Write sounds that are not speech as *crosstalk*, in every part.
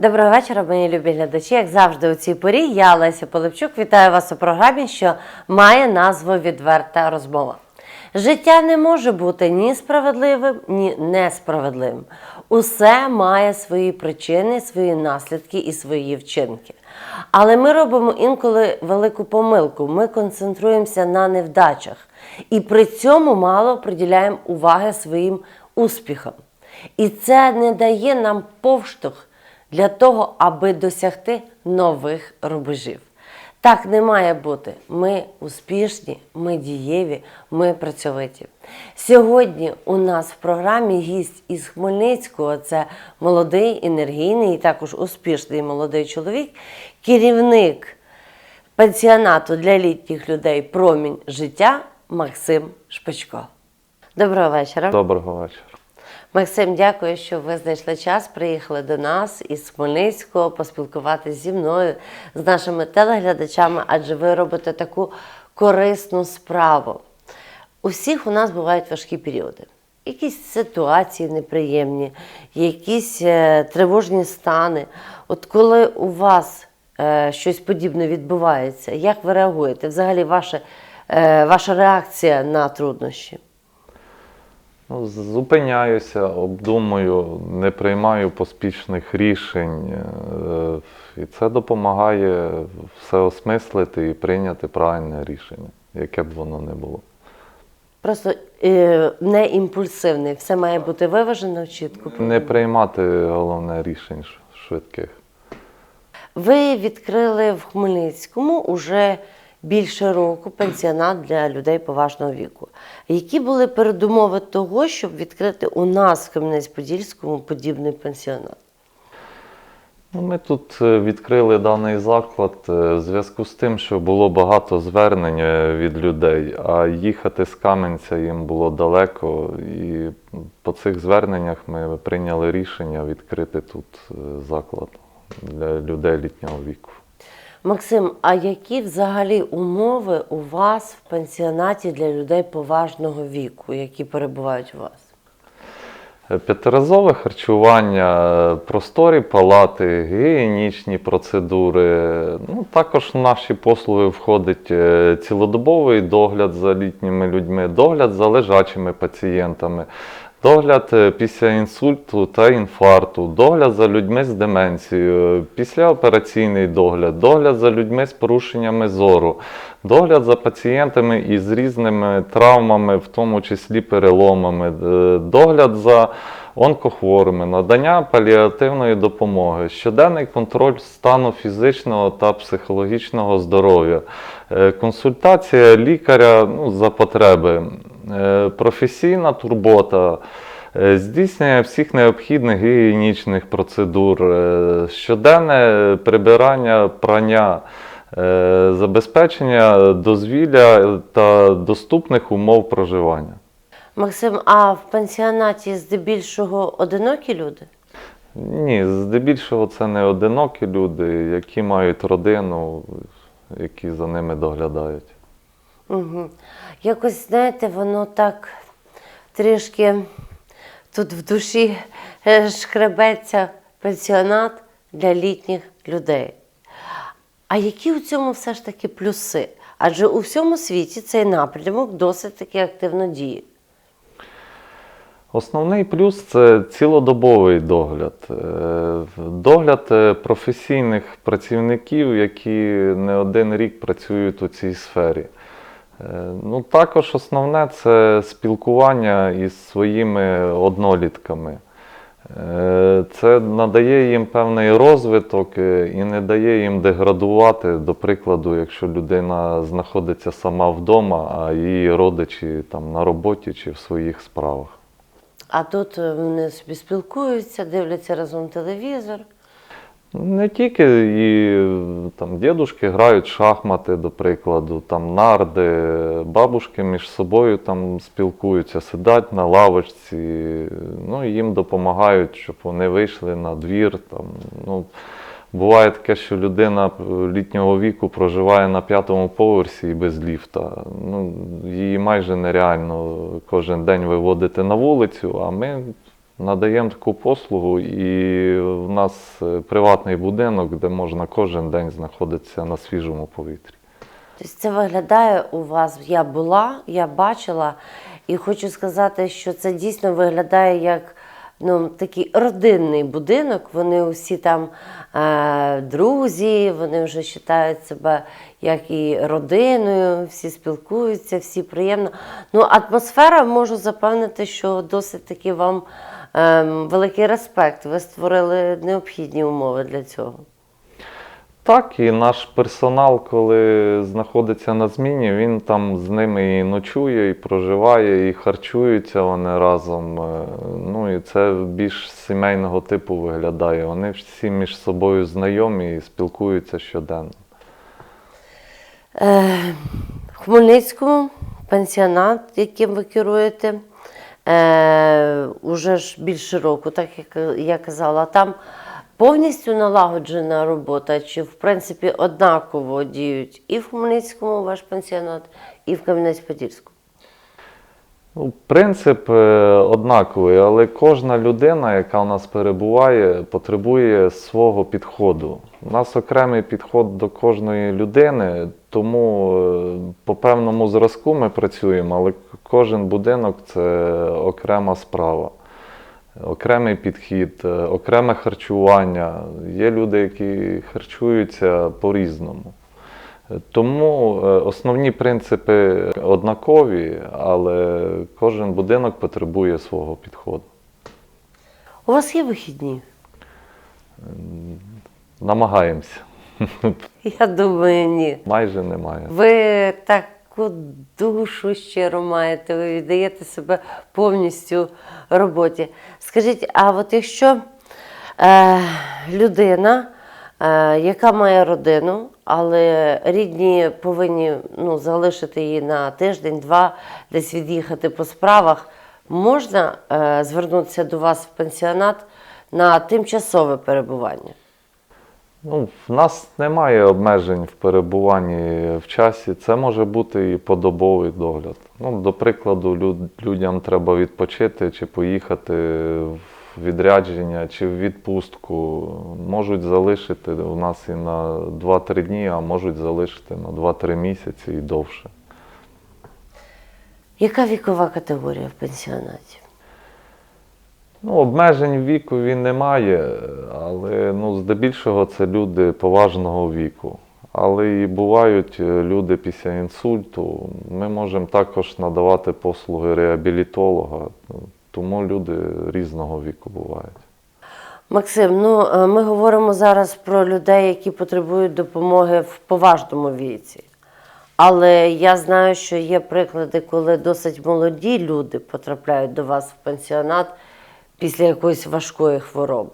Доброго вечора, мої любі глядачі. Як завжди, у цій порі я Леся Полипчук вітаю вас у програмі, що має назву Відверта розмова. Життя не може бути ні справедливим, ні несправедливим. Усе має свої причини, свої наслідки і свої вчинки. Але ми робимо інколи велику помилку. Ми концентруємося на невдачах і при цьому мало приділяємо уваги своїм успіхам. І це не дає нам повштовх для того, аби досягти нових рубежів. Так не має бути. Ми успішні, ми дієві, ми працьовиті. Сьогодні у нас в програмі гість із Хмельницького це молодий, енергійний і також успішний молодий чоловік, керівник пенсіонату для літніх людей Промінь життя Максим Шпачко. Доброго вечора. Доброго вечора. Максим, дякую, що ви знайшли час, приїхали до нас із Хмельницького поспілкуватися зі мною, з нашими телеглядачами, адже ви робите таку корисну справу. У всіх у нас бувають важкі періоди. Якісь ситуації неприємні, якісь е, тривожні стани. От коли у вас е, щось подібне відбувається, як ви реагуєте? Взагалі, ваша, е, ваша реакція на труднощі? Ну, зупиняюся, обдумую, не приймаю поспішних рішень. е, І це допомагає все осмислити і прийняти правильне рішення, яке б воно не було. Просто е, не імпульсивний, все має бути виважено, чітко. Не приймати головне рішень швидких. Ви відкрили в Хмельницькому уже більше року пенсіонат для людей поважного віку. Які були передумови того, щоб відкрити у нас в Кам'янець-Подільському подібний пенсіонат? Ну, Ми тут е, відкрили даний заклад е, в зв'язку з тим, що було багато звернень е, від людей, а їхати з Кам'янця їм було далеко. І по цих зверненнях ми прийняли рішення відкрити тут заклад для людей літнього віку. Максим, а які взагалі умови у вас в пенсіонаті для людей поважного віку, які перебувають у вас? П'ятиразове харчування, просторі палати, гігієнічні процедури. Ну, також в наші послуги входить е, цілодобовий догляд за літніми людьми, догляд за лежачими пацієнтами, догляд е, після інсульту та інфаркту, догляд за людьми з деменцією, післяопераційний догляд, догляд за людьми з порушеннями зору, догляд за пацієнтами із різними травмами, в тому числі переломами, е, догляд за онкохворими, надання паліативної допомоги, щоденний контроль стану фізичного та психологічного здоров'я, е, консультація лікаря ну, за потреби, е, професійна турбота. е, Здійснення всіх необхідних гігієнічних процедур, щоденне прибирання прання, забезпечення дозвілля та доступних умов проживання. Максим, а в пенсіонаті здебільшого одинокі люди? Ні, здебільшого це не одинокі люди, які мають родину, які за ними доглядають. Угу. Якось, знаєте, воно так трішки тут в душі е, шкребеться пенсіонат для літніх людей. А які у цьому все ж таки плюси? Адже у всьому світі цей напрямок досить таки активно діє. Основний плюс це цілодобовий догляд. Е, Догляд е, професійних працівників, які не один рік працюють у цій сфері. Е, Ну, також основне це спілкування із своїми однолітками. Це надає їм певний розвиток і не дає їм деградувати. До прикладу, якщо людина знаходиться сама вдома, а її родичі там на роботі чи в своїх справах. А тут е, вони собі спілкуються, дивляться разом телевізор. Не тільки і там дідушки грають шахмати, до прикладу, там нарди, бабушки між собою там спілкуються, сидять на лавочці, ну їм допомагають, щоб вони вийшли на двір. Там, ну, буває таке, що людина літнього віку проживає на п'ятому поверсі і без ліфта. Ну, її майже нереально кожен день виводити на вулицю, а ми надаємо таку послугу, і в нас е, приватний будинок, де можна кожен день знаходитися на свіжому повітрі. Тобто це виглядає у вас. Я була, я бачила, і хочу сказати, що це дійсно виглядає як ну, такий родинний будинок. Вони усі там е, друзі, вони вже вважають себе як і родиною, всі спілкуються, всі приємно. Ну, атмосфера можу запевнити, що досить таки вам е, великий респект. Ви створили необхідні умови для цього. Так, і наш персонал, коли знаходиться на зміні, він там з ними і ночує, і проживає, і харчуються вони разом. Е, Ну і це більш сімейного типу виглядає. Вони всі між собою знайомі і спілкуються щоденно. Е, В Хмельницькому пенсіонат, яким ви керуєте, е, уже ж більше року, так як я казала, там повністю налагоджена робота, чи в принципі однаково діють і в Хмельницькому ваш пенсіонат, і в Кам'янець-Подільському. Ну, принцип е, однаковий, але кожна людина, яка у нас перебуває, потребує свого підходу. У нас окремий підход до кожної людини, тому е, по певному зразку ми працюємо, але кожен будинок це окрема справа. Окремий підхід, е, окреме харчування. Є люди, які харчуються по-різному. Тому е, основні принципи однакові, але кожен будинок потребує свого підходу. У вас є вихідні? Намагаємося. *laughs* Я думаю, ні. Майже немає. Ви таку душу щиро маєте, ви віддаєте себе повністю роботі. Скажіть, а от якщо е, людина, е, яка має родину, але рідні повинні ну, залишити її на тиждень-два, десь від'їхати по справах, можна е, звернутися до вас в пенсіонат на тимчасове перебування? Ну, в нас немає обмежень в перебуванні в часі. Це може бути і подобовий догляд. Ну, до прикладу, люд- людям треба відпочити чи поїхати в відрядження чи в відпустку. Можуть залишити у нас і на 2-3 дні, а можуть залишити на 2-3 місяці і довше. Яка вікова категорія в пенсіонаті? Ну, обмежень вікові немає, але ну, здебільшого це люди поважного віку. Але і бувають е, люди після інсульту. Ми можемо також надавати послуги реабілітолога, тому люди різного віку бувають. Максим, ну е, ми говоримо зараз про людей, які потребують допомоги в поважному віці. Але я знаю, що є приклади, коли досить молоді люди потрапляють до вас в пенсіонат після якоїсь важкої хвороби.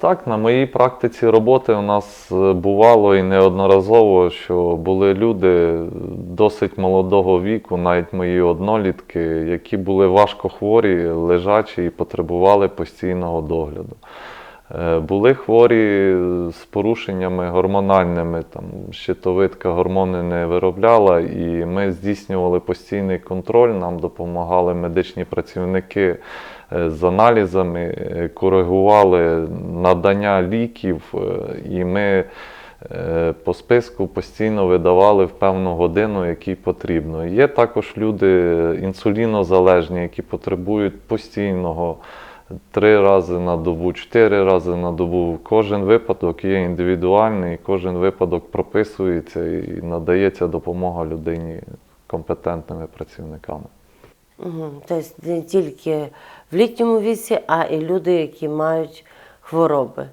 Так, на моїй практиці роботи у нас е, бувало і неодноразово, що були люди досить молодого віку, навіть мої однолітки, які були важко хворі, лежачі і потребували постійного догляду. Е, Були хворі з порушеннями гормональними, там щитовидка гормони не виробляла, і ми здійснювали постійний контроль, нам допомагали медичні працівники е, з аналізами, е, коригували надання ліків, е, і ми е, по списку постійно видавали в певну годину, який потрібно. Є також люди інсулінозалежні, які потребують постійного три рази на добу, чотири рази на добу. Кожен випадок є індивідуальний, кожен випадок прописується і надається допомога людині компетентними працівниками. Тобто не тільки в літньому віці, а і люди, які мають хвороби.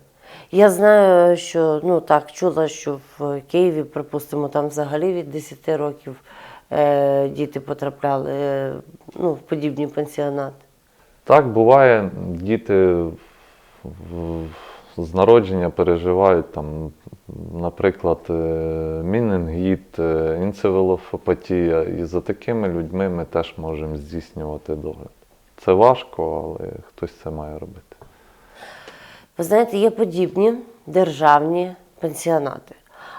Я знаю, що ну так чула, що в Києві, припустимо, там взагалі від 10 років е, діти потрапляли е, ну, в подібні пенсіонати. Так, буває, діти з народження переживають там, наприклад, е, мінінгіт, е. І за такими людьми ми теж можемо здійснювати догляд. Це важко, але хтось це має робити. Ви знаєте, є подібні державні пенсіонати,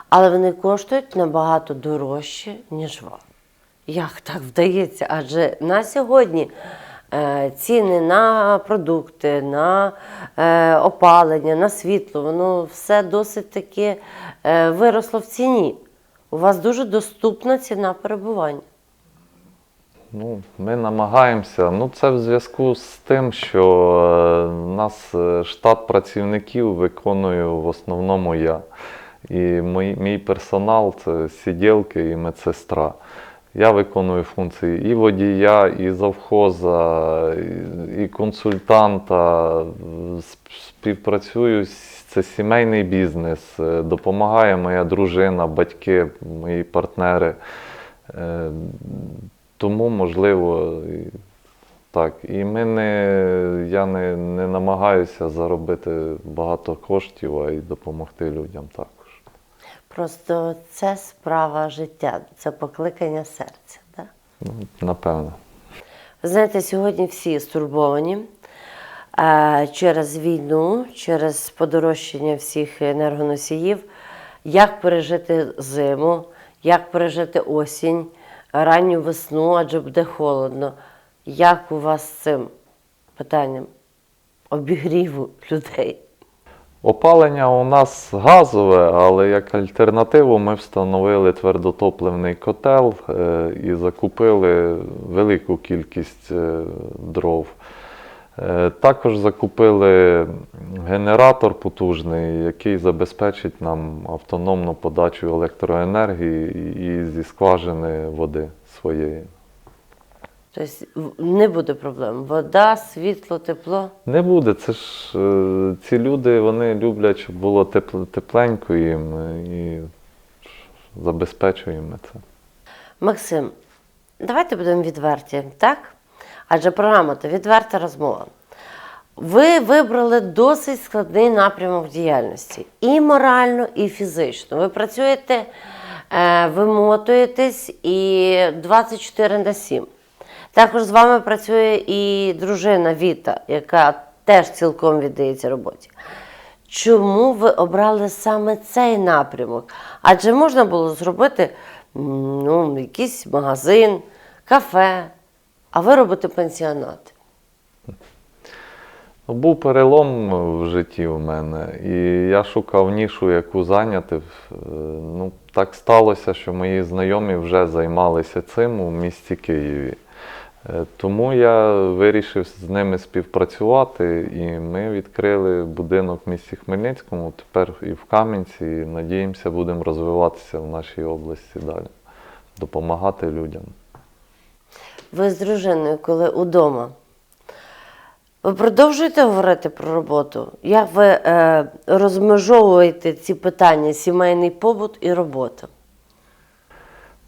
але вони коштують набагато дорожче, ніж вам. Як так вдається? Адже на сьогодні ціни на продукти, на е, опалення, на світло, воно все досить таки е, виросло в ціні. У вас дуже доступна ціна перебування. Ну, ми намагаємося. Ну, це в зв'язку з тим, що е, у нас е, штат працівників виконую в основному я. І мій, мій персонал це сиділки і медсестра. Я виконую функції і водія, і завхоза, і, консультанта. Співпрацюю, це сімейний бізнес, е, допомагає моя дружина, батьки, мої партнери. Е, тому, можливо, так. І ми не, я не, не намагаюся заробити багато коштів, а й допомогти людям також. Просто це справа життя, це покликання серця. Так? Ну, напевно. Ви знаєте, сьогодні всі стурбовані е, через війну, через подорожчання всіх енергоносіїв, як пережити зиму, як пережити осінь, ранню весну, адже буде холодно. Як у вас з цим питанням обігріву людей? Опалення у нас газове, але як альтернативу ми встановили твердотопливний котел е, і закупили велику кількість е, дров. Е, Також закупили генератор потужний, який забезпечить нам автономну подачу електроенергії і зі скважини води своєї. Тобто не буде проблем. Вода, світло, тепло. Не буде. Це ж е, ці люди вони люблять, щоб було тепл- тепленько їм е, і забезпечуємо це. Максим, давайте будемо відверті, так? Адже програма то відверта розмова. Ви вибрали досить складний напрямок діяльності і морально, і фізично. Ви працюєте, е, вимотуєтесь і 24 на 7. Також з вами працює і дружина Віта, яка теж цілком віддається роботі. Чому ви обрали саме цей напрямок? Адже можна було зробити ну, якийсь магазин, кафе, а ви робите пенсіонат. Ну, Був перелом в житті у мене, і я шукав нішу, яку зайняти. Е, Ну, так сталося, що мої знайомі вже займалися цим у місті Києві. Е, Тому я вирішив з ними співпрацювати, і ми відкрили будинок в місті Хмельницькому, тепер і в Кам'янці, і надіємося, будемо розвиватися в нашій області далі, допомагати людям. Ви з дружиною, коли удома. Ви продовжуєте говорити про роботу? Як ви е, розмежовуєте ці питання сімейний побут і робота?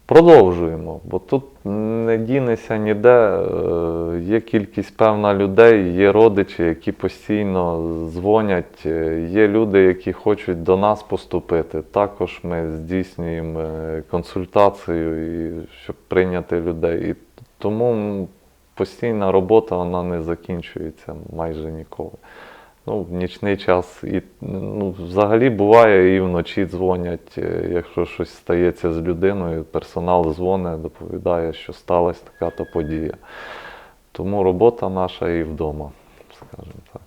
Продовжуємо, бо тут не дінеся ніде. Е, Є кількість певна людей, є родичі, які постійно дзвонять, е, є люди, які хочуть до нас поступити. Також ми здійснюємо е, консультацію, щоб прийняти людей. І тому постійна робота вона не закінчується майже ніколи. Ну, в нічний час і ну, взагалі буває і вночі дзвонять, е, якщо щось стається з людиною, персонал дзвонить, доповідає, що сталася така то подія. Тому робота наша і вдома, скажімо так.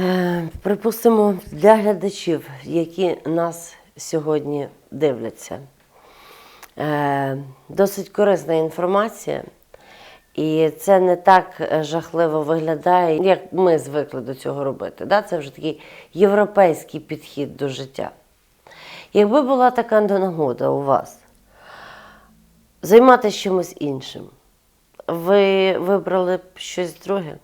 Е, припустимо, для глядачів, які нас сьогодні дивляться. Е, досить корисна інформація, і це не так е, жахливо виглядає, як ми звикли до цього робити. Да? Це вже такий європейський підхід до життя. Якби була така нагода у вас займатися чимось іншим, ви вибрали б щось друге?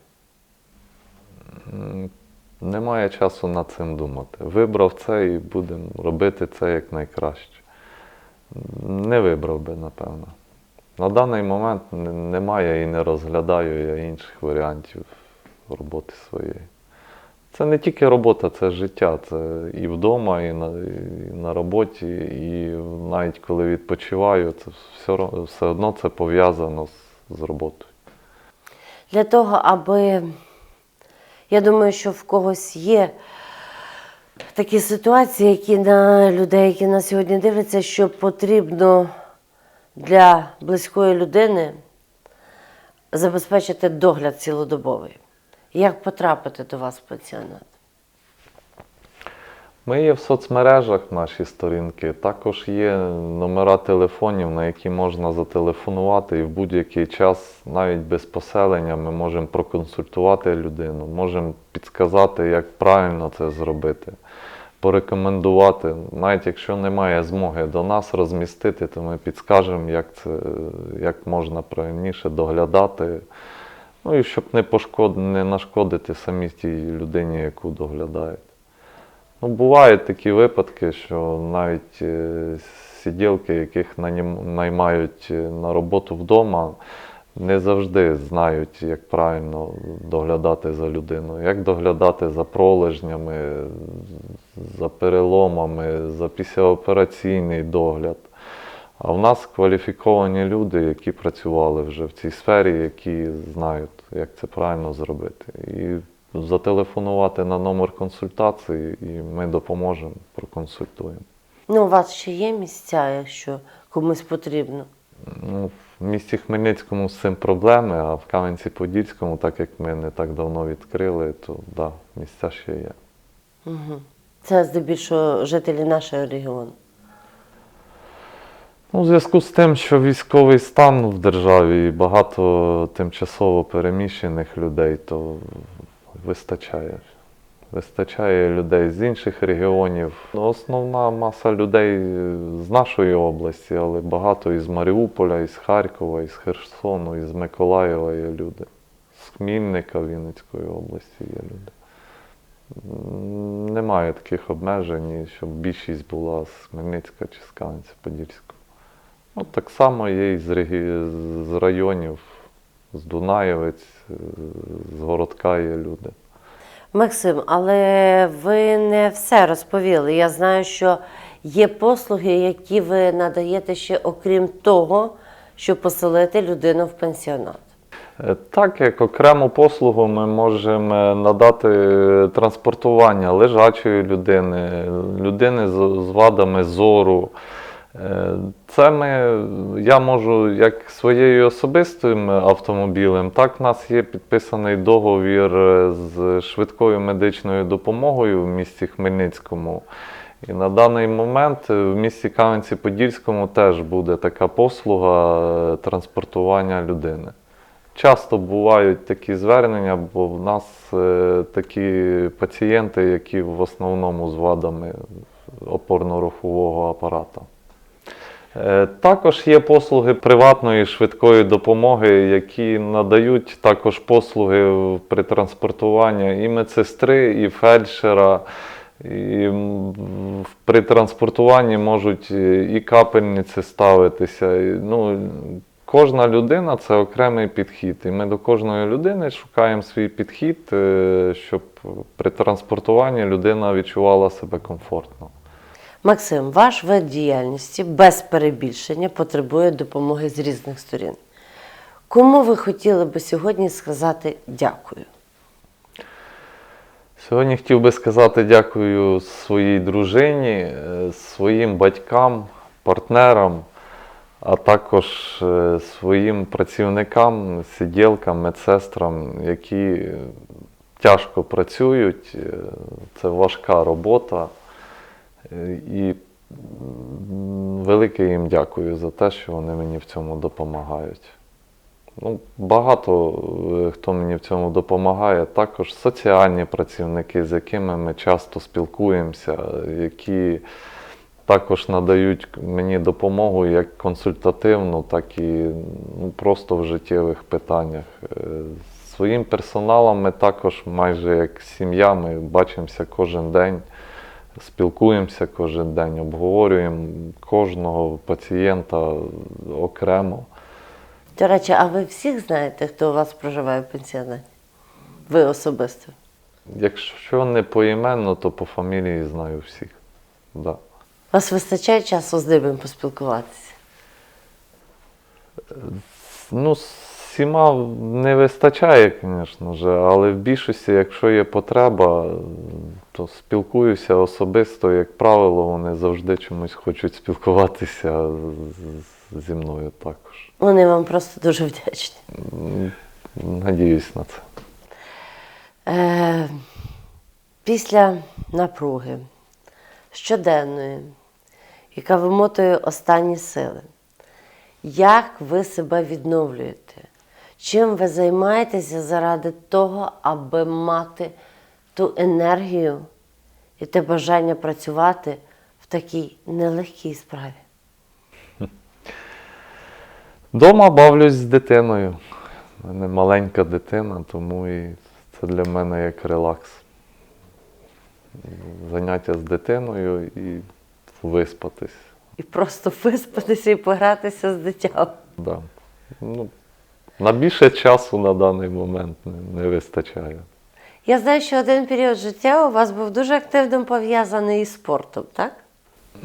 Немає часу над цим думати. Вибрав це і будемо робити це як найкраще. Не вибрав би, напевно. На даний момент немає і не розглядаю я інших варіантів роботи своєї. Це не тільки робота, це життя. Це і вдома, і на, і на роботі, і навіть коли відпочиваю, це все, все одно це пов'язано з, з роботою. Для того, аби я думаю, що в когось є такі ситуації, які на людей, які на сьогодні дивляться, що потрібно для близької людини забезпечити догляд цілодобовий. Як потрапити до вас в пансіонат? Ми є в соцмережах наші сторінки. Також є номера телефонів, на які можна зателефонувати, і в будь-який час, навіть без поселення, ми можемо проконсультувати людину, можемо підказати, як правильно це зробити, порекомендувати. Навіть якщо немає змоги до нас розмістити, то ми підскажемо, як це як можна правильніше доглядати. Ну і щоб не пошкод... не нашкодити самій тій людині, яку доглядають. Ну, бувають такі випадки, що навіть е, сиділки, яких наймають е, на роботу вдома, не завжди знають, як правильно доглядати за людиною, як доглядати за пролежнями, за переломами, за післяопераційний догляд. А в нас кваліфіковані люди, які працювали вже в цій сфері, які знають, як це правильно зробити. І зателефонувати на номер консультації, і ми допоможемо, проконсультуємо. Ну, у вас ще є місця, якщо комусь потрібно. Ну, в місті Хмельницькому з цим проблеми, а в Кам'янці-Подільському, так як ми не так давно відкрили, то да, місця ще є. Угу. Це здебільшого жителі нашого регіону. Ну, у зв'язку з тим, що військовий стан в державі і багато тимчасово переміщених людей, то вистачає. Вистачає людей з інших регіонів. Ну, Основна маса людей з нашої області, але багато із Маріуполя, із Харкова, із Херсону, із Миколаєва є люди. З Хмільника Вінницької області є люди. Немає таких обмежень, щоб більшість була з Хмельницька чи з Кам'янця-Подільського. Ну, так само є і з, регі... з районів, з Дунаєвець, е, з Городка є люди. Максим, але ви не все розповіли. Я знаю, що є послуги, які ви надаєте ще окрім того, щоб поселити людину в пансіонат. Е, Так, як окрему послугу ми можемо е, надати е, транспортування лежачої людини, людини з, з вадами зору. Е, Це ми, я можу як своєю особистим автомобілем, так в нас є підписаний договір е, з швидкою медичною допомогою в місті Хмельницькому. І на даний момент е, в місті Кам'янці-Подільському теж буде така послуга транспортування людини. Часто бувають такі звернення, бо в нас такі пацієнти, які в основному з вадами опорно-рухового апарата. Е, Також є послуги приватної швидкої допомоги, які надають також послуги при транспортуванні і медсестри, і фельдшера. І при транспортуванні можуть е, і капельниці ставитися. Ну, кожна людина це окремий підхід. І ми до кожної людини шукаємо свій підхід, е, щоб при транспортуванні людина відчувала себе комфортно. Максим, ваш вид діяльності без перебільшення потребує допомоги з різних сторін. Кому ви хотіли би сьогодні сказати дякую? Сьогодні хотів би сказати дякую своїй дружині, е, своїм батькам, партнерам, а також е, своїм працівникам, сиділкам, медсестрам, які тяжко працюють. Е, Це важка робота. І велике їм дякую за те, що вони мені в цьому допомагають. Ну, багато е, хто мені в цьому допомагає, також соціальні працівники, з якими ми часто спілкуємося, які також надають мені допомогу як консультативну, так і ну, просто в життєвих питаннях. Е, з Своїм персоналом ми також майже як сім'я, ми бачимося кожен день, спілкуємося кожен день, обговорюємо кожного пацієнта окремо. До речі, а ви всіх знаєте, хто у вас проживає в пансіонаті? Ви особисто? Якщо не поіменно, то по фамілії знаю всіх. Да. У вас вистачає часу з ними поспілкуватися? Ну, всіма не вистачає, звісно але в більшості, якщо є потреба, то спілкуюся особисто, як правило, вони завжди чомусь хочуть спілкуватися зі мною також. Вони вам просто дуже вдячні. Надіюсь на це. Е, після напруги щоденної, яка вимотує останні сили, як ви себе відновлюєте? Чим ви займаєтеся заради того, аби мати ту енергію і те бажання працювати в такій нелегкій справі? *laughs* Дома бавлюсь з дитиною. У мене маленька дитина, тому і це для мене як релакс. Заняття з дитиною і виспатись. І просто виспатися і погратися з дитям. Да. Ну, на більше часу на даний момент не, не вистачає. Я знаю, що один період життя у вас був дуже активно пов'язаний із спортом, так?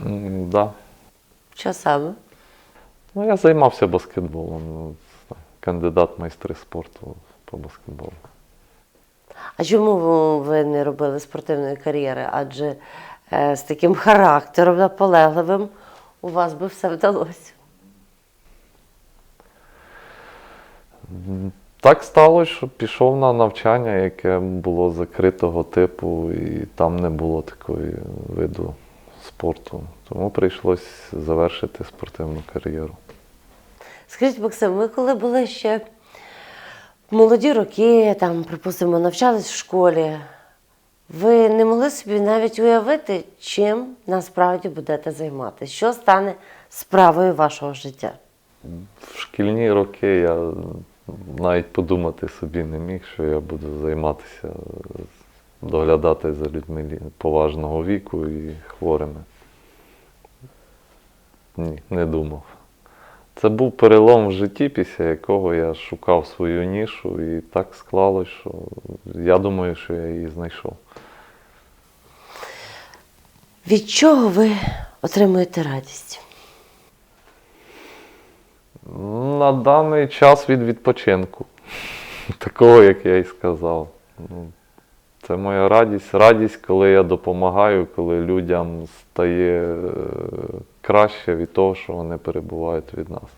М, Да. Що саме? Ну, я займався баскетболом. Ну, кандидат майстри спорту по баскетболу. А чому ви не робили спортивної кар'єри? Адже е, з таким характером наполегливим у вас би все вдалося. Так сталося, що пішов на навчання, яке було закритого типу, і там не було такої виду спорту. Тому прийшлось завершити спортивну кар'єру. Скажіть, Максим, ви коли були ще молоді роки, там, припустимо, навчались в школі, ви не могли собі навіть уявити, чим насправді будете займатися? Що стане справою вашого життя? В шкільні роки я навіть подумати собі не міг, що я буду займатися, доглядати за людьми поважного віку і хворими. Ні, не думав. Це був перелом в житті, після якого я шукав свою нішу, і так склалось, що я думаю, що я її знайшов. Від чого ви отримуєте радість? На даний час від відпочинку. *laughs* Такого, як я і сказав. Ну, Це моя радість. Радість, коли я допомагаю, коли людям стає е, краще від того, що вони перебувають від нас.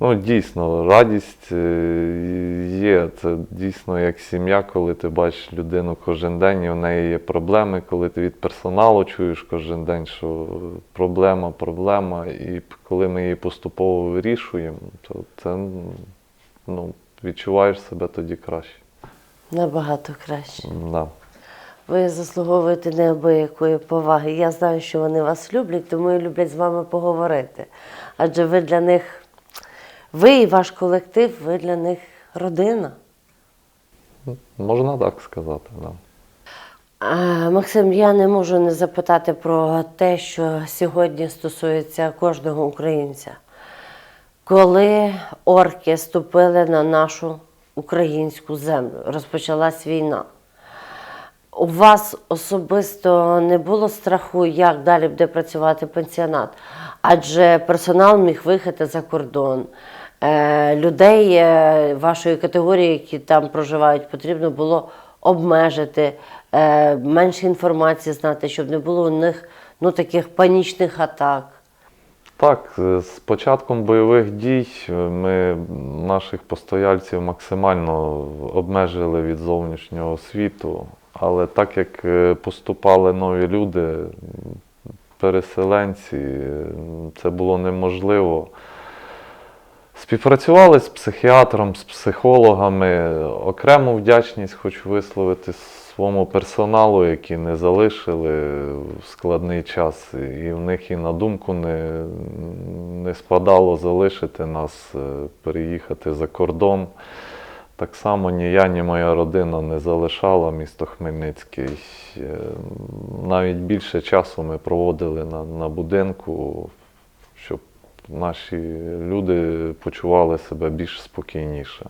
Ну, дійсно, радість е, є. Це дійсно як сім'я, коли ти бачиш людину кожен день, і в неї є проблеми, коли ти від персоналу чуєш кожен день, що проблема, проблема, і коли ми її поступово вирішуємо, то це ну, відчуваєш себе тоді краще. Набагато краще. Да. Ви заслуговуєте неабиякої поваги. Я знаю, що вони вас люблять, тому і люблять з вами поговорити. Адже ви для них, ви і ваш колектив, ви для них родина. Можна так сказати. Да. Максим, я не можу не запитати про те, що сьогодні стосується кожного українця. Коли орки ступили на нашу українську землю, розпочалась війна. У вас особисто не було страху, як далі буде працювати пансіонат, адже персонал міг виїхати за кордон. Е, людей е, вашої категорії, які там проживають, потрібно було обмежити, е, менше інформації знати, щоб не було у них ну, таких панічних атак. Так, з початком бойових дій ми наших постояльців максимально обмежили від зовнішнього світу, але так як поступали нові люди, переселенці, це було неможливо. Співпрацювали з психіатром, з психологами. Окрему вдячність хочу висловити своєму персоналу, які не залишили в складний час. І в них і на думку не, не спадало залишити нас, е, переїхати за кордон. Так само ні я, ні моя родина не залишала місто Хмельницький. Е, Навіть більше часу ми проводили на, на будинку, щоб наші люди почували себе більш спокійніше.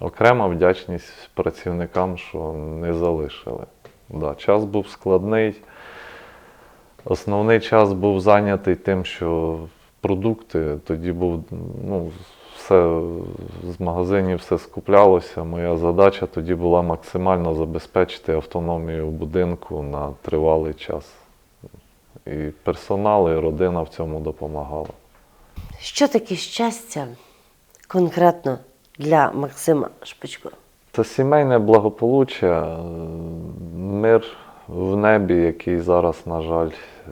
Окрема вдячність працівникам, що не залишили. Да, час був складний. Основний час був зайнятий тим, що продукти тоді був, ну, все з магазинів все скуплялося. Моя задача тоді була максимально забезпечити автономію будинку на тривалий час. І персонал, і родина в цьому допомагала. Що таке щастя конкретно для Максима Шпичко? Це сімейне благополуччя, мир в небі, який зараз, на жаль, е,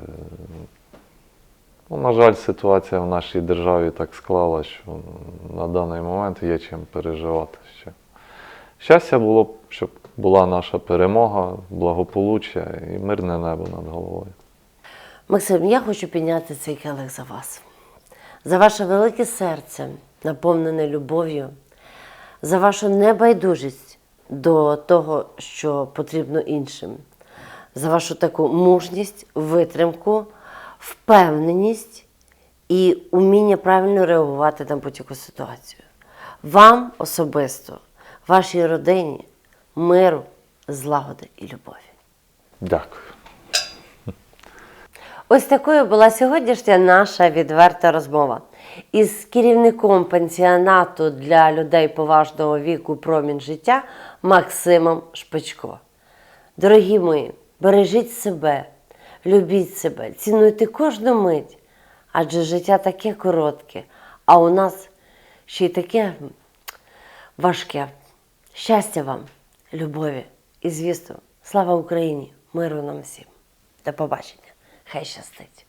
ну, на жаль, ситуація в нашій державі так склала, що на даний момент є чим переживати ще. Щастя було б, щоб була наша перемога, благополуччя і мирне небо над головою. Максим, я хочу підняти цей келих за вас, за ваше велике серце, наповнене любов'ю, за вашу небайдужість до того, що потрібно іншим, за вашу таку мужність, витримку, впевненість і уміння правильно реагувати на будь-яку ситуацію. Вам особисто, вашій родині, миру, злагоди і любові. Дякую. Ось такою була сьогоднішня наша відверта розмова із керівником пансіонату для людей поважного віку промінь життя Максимом Шпичко. Дорогі мої, бережіть себе, любіть себе, цінуйте кожну мить, адже життя таке коротке, а у нас ще й таке важке. Щастя вам, любові і звісно, слава Україні, миру нам всім. До побачення. Хай щастить.